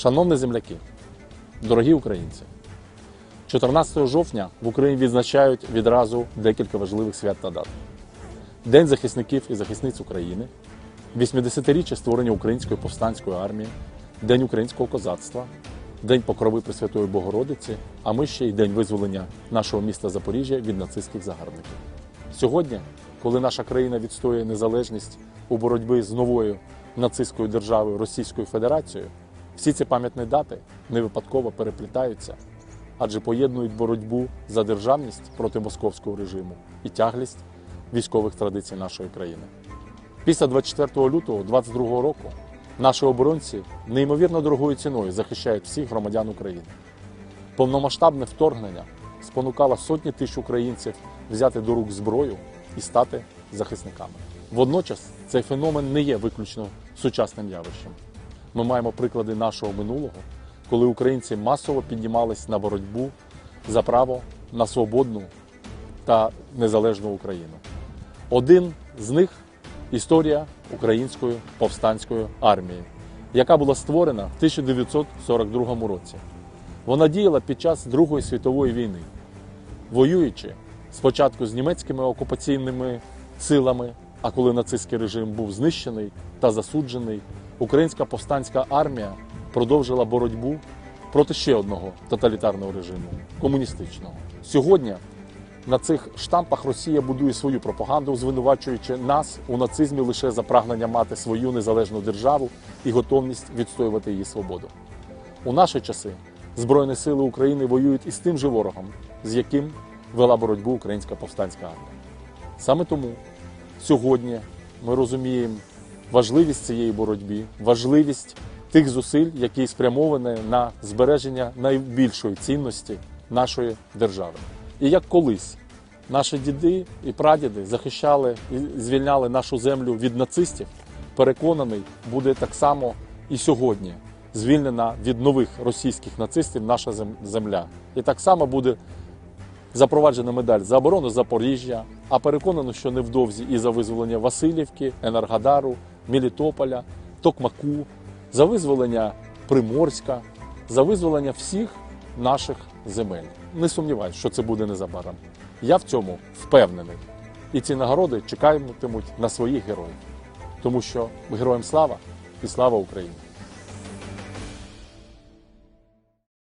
Шановні земляки, дорогі українці, 14 жовтня в Україні відзначають відразу декілька важливих свят та дат. День захисників і захисниць України, 80-річчя створення Української повстанської армії, День українського козацтва, День Покрови Пресвятої Богородиці, а ми ще й День визволення нашого міста Запоріжжя від нацистських загарбників. Сьогодні, коли наша країна відстоює незалежність у боротьбі з новою нацистською державою Російською Федерацією, всі ці пам'ятні дати не випадково переплітаються, адже поєднують боротьбу за державність проти московського режиму і тяглість військових традицій нашої країни. Після 24 лютого 2022 року наші оборонці неймовірно дорогою ціною захищають всіх громадян України. Повномасштабне вторгнення спонукало сотні тисяч українців взяти до рук зброю і стати захисниками. Водночас цей феномен не є виключно сучасним явищем. Ми маємо приклади нашого минулого, коли українці масово піднімались на боротьбу за право на свободну та незалежну Україну. Один з них історія української повстанської армії, яка була створена в 1942 році. Вона діяла під час Другої світової війни, воюючи спочатку з німецькими окупаційними силами, а коли нацистський режим був знищений та засуджений, українська повстанська армія продовжила боротьбу проти ще одного тоталітарного режиму комуністичного. Сьогодні на цих штампах Росія будує свою пропаганду, звинувачуючи нас у нацизмі лише за прагнення мати свою незалежну державу і готовність відстоювати її свободу. У наші часи Збройні сили України воюють із тим же ворогом, з яким вела боротьбу українська повстанська армія. Саме тому сьогодні ми розуміємо важливість цієї боротьби, важливість тих зусиль, які спрямовані на збереження найбільшої цінності нашої держави. І як колись наші діди і прадіди захищали і звільняли нашу землю від нацистів, переконаний, буде так само і сьогодні звільнена від нових російських нацистів наша зем- земля. І так само буде запроваджена медаль за оборону Запоріжжя, а переконано, що невдовзі і за визволення Васильівки, Енергодару, Мелітополя, Токмаку, за визволення Приморська, за визволення всіх наших земель. Не сумніваюся, що це буде незабаром. Я в цьому впевнений. І ці нагороди чекатимуть на своїх героїв. Тому що героям слава і слава Україні!